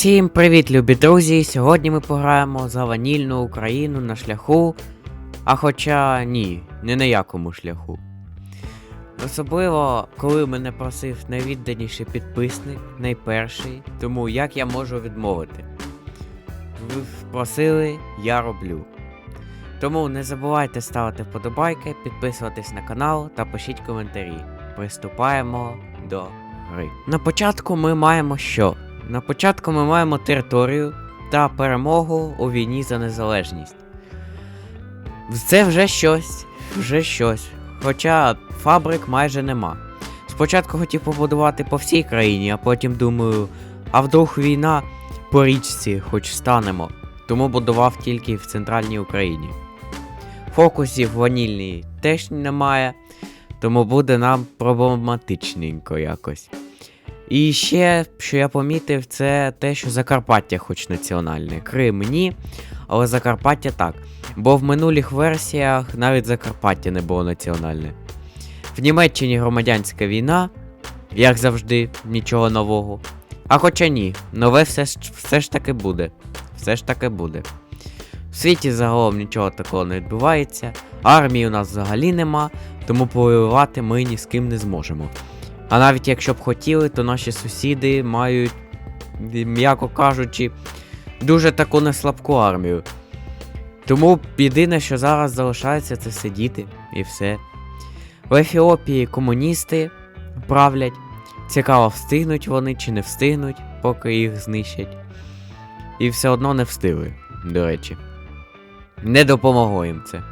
Всім привіт, любі друзі! Сьогодні ми пограємо за ванільну Україну на шляху. А хоча ні, не на якому шляху. Особливо, коли мене просив найвідданіший підписник, найперший, тому як я можу відмовити. Ви просили, я роблю. Тому не забувайте ставити вподобайки, підписуватись на канал та пишіть коментарі. Приступаємо до гри. На початку ми маємо що? На початку ми маємо територію та перемогу у війні за незалежність. Це вже щось, вже щось. Хоча фабрик майже нема. Спочатку хотів побудувати по всій країні, а потім думаю, а вдруг війна по річці хоч станемо. Тому будував тільки в центральній Україні. Фокусів ванільній теж немає, тому буде нам проблематичненько якось. І ще, що я помітив, це те, що Закарпаття хоч національне. Крим ні, але Закарпаття так. Бо в минулих версіях навіть Закарпаття не було національне. В Німеччині громадянська війна, як завжди, нічого нового. А хоча ні, нове все, ж- все ж таки буде. Все ж таки буде. В світі загалом нічого такого не відбувається, армії у нас взагалі нема, тому повоювати ми ні з ким не зможемо. А навіть якщо б хотіли, то наші сусіди мають, м'яко кажучи, дуже таку неслабку армію. Тому єдине, що зараз залишається, це сидіти і все. В Ефіопії комуністи правлять. Цікаво, встигнуть вони чи не встигнуть, поки їх знищать. І все одно не встигли, до речі. Не допомогло їм це.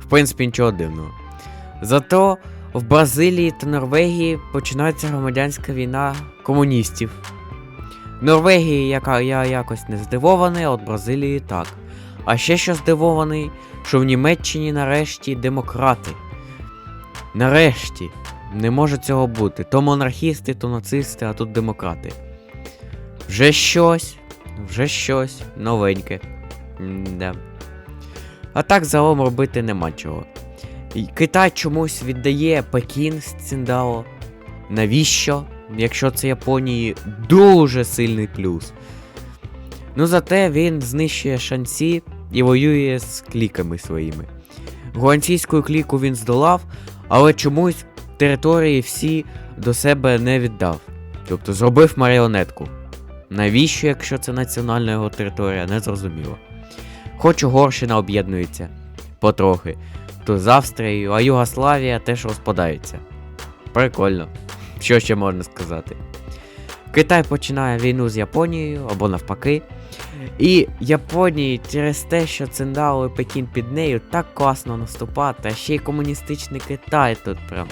В принципі, нічого дивного. Зато в Бразилії та Норвегії починається громадянська війна комуністів. В Норвегії яка я якось не здивований, а от Бразилії так. А ще що здивований, що в Німеччині нарешті демократи. Нарешті. Не може цього бути. То монархісти, то нацисти, а тут демократи. Вже щось, вже щось новеньке. М-да. А так загалом робити нема чого. Китай чомусь віддає Пекін з Ціндао. Навіщо? Якщо це Японії дуже сильний плюс. Ну зате він знищує шансі і воює з кліками своїми. Гуанційську кліку він здолав, але чомусь території всі до себе не віддав. Тобто зробив маріонетку. Навіщо, якщо це національна його територія, не зрозуміло. Хоч Угорщина об'єднується потрохи то з Австрією, а Югославія теж розпадається. Прикольно. Що ще можна сказати? Китай починає війну з Японією або навпаки. І Японії через те, що Циндао і Пекін під нею так класно наступати, а ще й комуністичний Китай тут прям.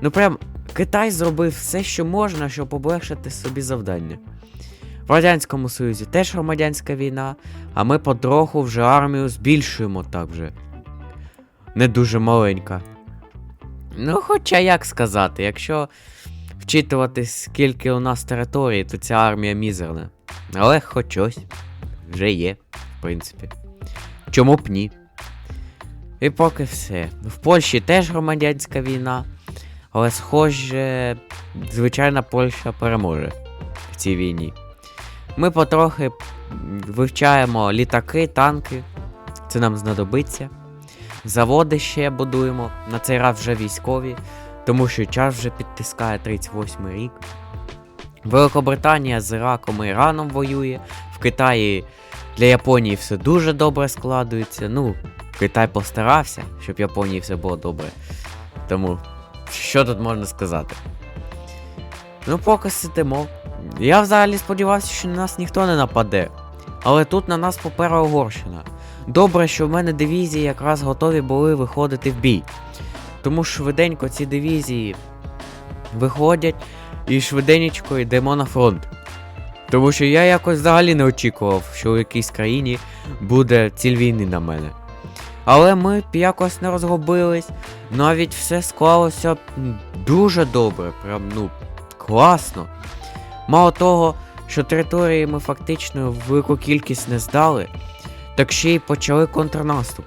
Ну прям Китай зробив все, що можна, щоб облегшити собі завдання. В Радянському Союзі теж громадянська війна, а ми потроху вже армію збільшуємо так вже не дуже маленька. Ну, хоча як сказати, якщо вчитувати, скільки у нас території, то ця армія мізерна. Але хоч щось вже є, в принципі. Чому б ні? І поки все. В Польщі теж громадянська війна, але схоже, звичайна Польща переможе в цій війні. Ми потрохи вивчаємо літаки, танки. Це нам знадобиться. Заводи ще будуємо, на цей раз вже військові, тому що час вже підтискає 38 рік. Великобританія з Іраком і Іраном воює. В Китаї для Японії все дуже добре складується. Ну, Китай постарався, щоб Японії все було добре. Тому, що тут можна сказати? Ну, поки сидимо. Я взагалі сподівався, що на нас ніхто не нападе. Але тут на нас поперла Угорщина. Добре, що в мене дивізії якраз готові були виходити в бій. Тому швиденько ці дивізії виходять і швиденько йдемо на фронт. Тому що я якось взагалі не очікував, що в якійсь країні буде ціль війни на мене. Але ми якось не розгубились, навіть все склалося дуже добре, прям ну класно. Мало того, що території ми фактично велику кількість не здали, так ще й почали контрнаступ.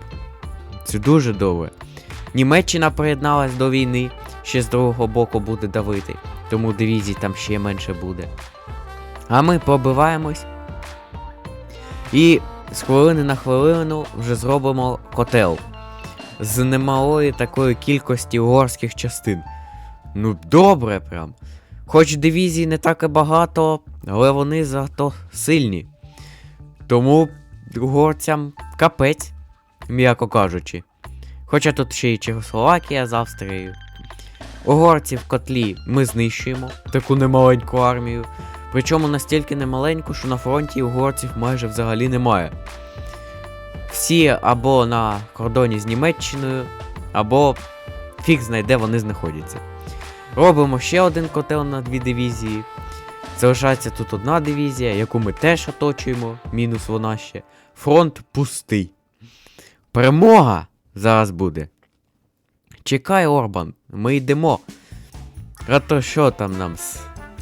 Це дуже добре. Німеччина приєдналась до війни, ще з другого боку буде давити, тому дивізій там ще менше буде. А ми пробиваємось. І з хвилини на хвилину вже зробимо котел. З немалої такої кількості угорських частин. Ну, добре прям. Хоч дивізій не так і багато, але вони зато сильні. Тому угорцям капець, м'яко кажучи. Хоча тут ще й Чехословакія з Австрією. Угорців в котлі ми знищуємо таку немаленьку армію. Причому настільки немаленьку, що на фронті угорців майже взагалі немає. Всі або на кордоні з Німеччиною, або фіг знайде вони знаходяться. Робимо ще один котел на дві дивізії. Залишається тут одна дивізія, яку ми теж оточуємо, мінус вона ще. Фронт пустий. Перемога зараз буде. Чекай, Орбан, ми йдемо. А то що там нам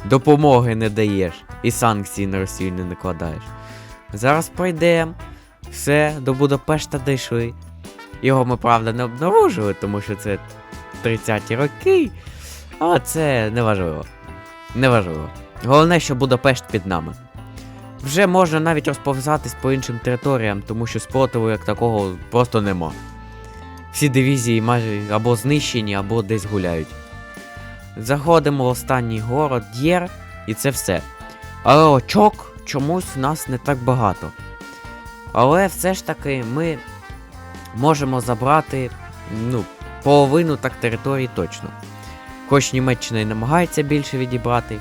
допомоги не даєш і санкції на Росію не накладаєш. Зараз пройдемо. Все, до Будапешта дійшли. Його ми, правда, не обнаружили, тому що це 30-ті роки. Але це неважливо. Неважливо. Головне, що Будапешт під нами. Вже можна навіть розповзатись по іншим територіям, тому що спротиву як такого просто нема. Всі дивізії майже або знищені, або десь гуляють. Заходимо в останній город Д'єр, і це все. Але очок чомусь у нас не так багато. Але все ж таки ми можемо забрати ну, половину так території точно. Хоч Німеччина і намагається більше відібрати,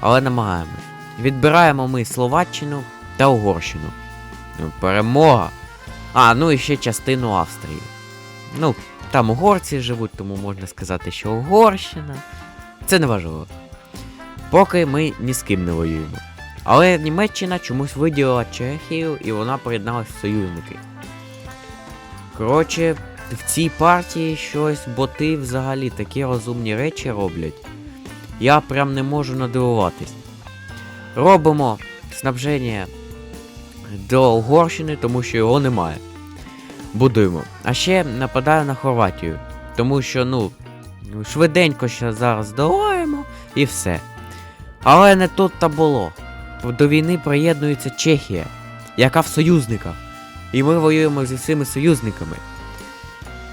але намагаємось. Відбираємо ми Словаччину та Угорщину. Ну, перемога. А, ну і ще частину Австрії. Ну, там угорці живуть, тому можна сказати, що Угорщина. Це не важливо. Поки ми ні з ким не воюємо. Але Німеччина чомусь виділила Чехію і вона приєдналась в союзники. Коротше, в цій партії щось боти взагалі такі розумні речі роблять. Я прям не можу надивуватись. Робимо снабження до Угорщини, тому що його немає. Будуємо. А ще нападаю на Хорватію. Тому що, ну, швиденько ще зараз долаємо і все. Але не тут та було. До війни приєднується Чехія, яка в союзниках. І ми воюємо зі всіми союзниками.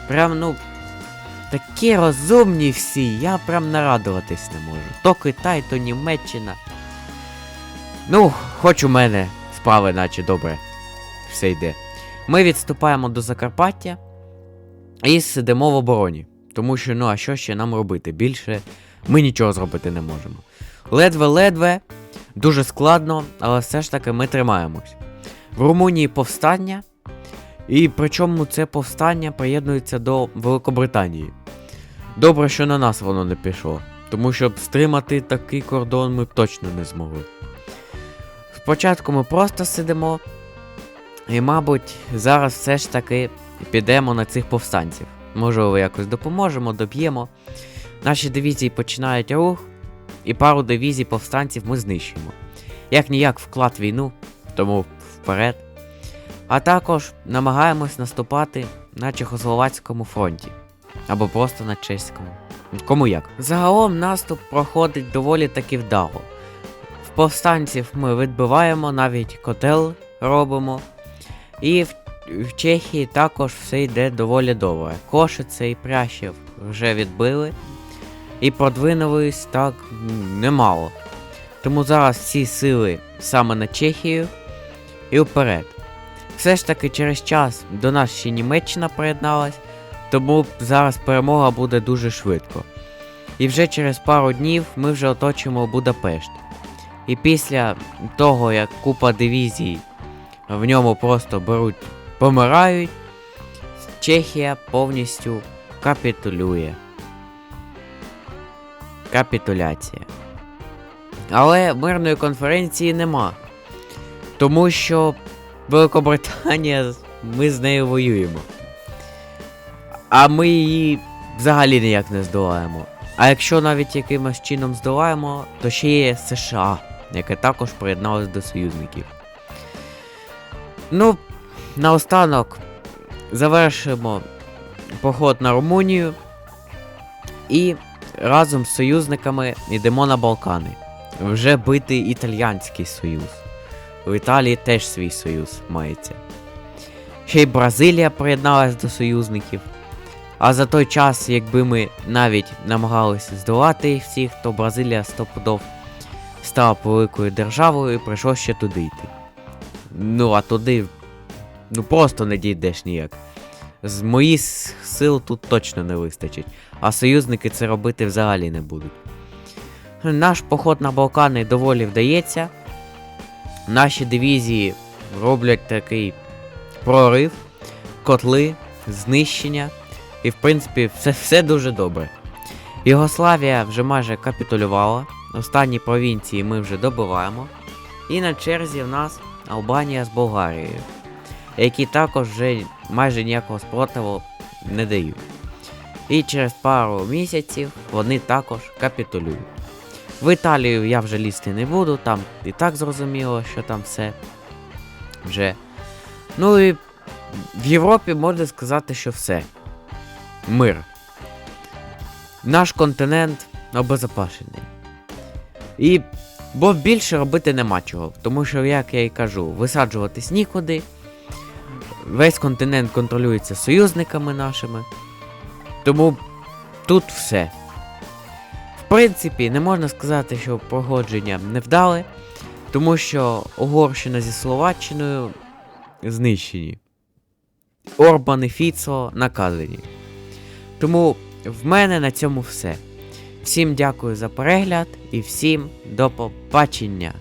Прям, ну. Такі розумні всі, я прям нарадуватись не можу. То Китай, то Німеччина. Ну, хоч у мене справи, наче добре. Все йде. Ми відступаємо до Закарпаття і сидимо в обороні. Тому що, ну, а що ще нам робити? Більше ми нічого зробити не можемо. Ледве-ледве, дуже складно, але все ж таки ми тримаємось. В Румунії повстання, і причому це повстання приєднується до Великобританії. Добре, що на нас воно не пішло, тому що стримати такий кордон ми б точно не змогли. Спочатку ми просто сидимо, і, мабуть, зараз все ж таки підемо на цих повстанців. Можливо, якось допоможемо, доб'ємо. Наші дивізії починають рух, і пару дивізій повстанців ми знищуємо. Як ніяк вклад війну, тому вперед. А також намагаємось наступати на Чехословацькому фронті. Або просто на чеському. Кому як. Загалом наступ проходить доволі таки вдало. Повстанців ми відбиваємо, навіть котел робимо. І в, в Чехії також все йде доволі добре. Кошице і Прящев вже відбили. І продвинулись так немало. Тому зараз всі сили саме на Чехію і вперед. Все ж таки через час до нас ще Німеччина приєдналась, тому зараз перемога буде дуже швидко. І вже через пару днів ми вже оточимо Будапешт. І після того, як купа дивізій в ньому просто беруть, помирають, Чехія повністю капітулює. Капітуляція. Але мирної конференції нема. Тому що Великобританія, ми з нею воюємо. А ми її взагалі ніяк не здолаємо. А якщо навіть якимось чином здолаємо, то ще є США, яке також приєдналось до союзників. Ну, наостанок завершимо поход на Румунію і разом з союзниками йдемо на Балкани. вже бити Італійський союз. У Італії теж свій союз мається. Ще й Бразилія приєдналась до союзників. А за той час, якби ми навіть намагалися здолати їх всіх, то Бразилія стопудов стала великою державою і прийшло ще туди йти. Ну, а туди ну просто не дійдеш ніяк. З моїх сил тут точно не вистачить, а союзники це робити взагалі не будуть. Наш поход на Балкани доволі вдається. Наші дивізії роблять такий прорив, котли, знищення. І в принципі все, все дуже добре. Югославія вже майже капітулювала. Останні провінції ми вже добиваємо. І на черзі в нас Албанія з Болгарією, які також вже майже ніякого спротиву не дають. І через пару місяців вони також капітулюють. В Італію я вже лізти не буду, там і так зрозуміло, що там все вже. Ну і в Європі можна сказати, що все. Мир. Наш континент обезопасений. І бо більше робити нема чого. Тому що, як я і кажу, висаджуватись нікуди. Весь континент контролюється союзниками нашими. Тому тут все. В принципі, не можна сказати, що погодження не вдали, тому що Угорщина зі Словаччиною знищені. Орбан і Фіцо наказані. Тому в мене на цьому все. Всім дякую за перегляд і всім до побачення!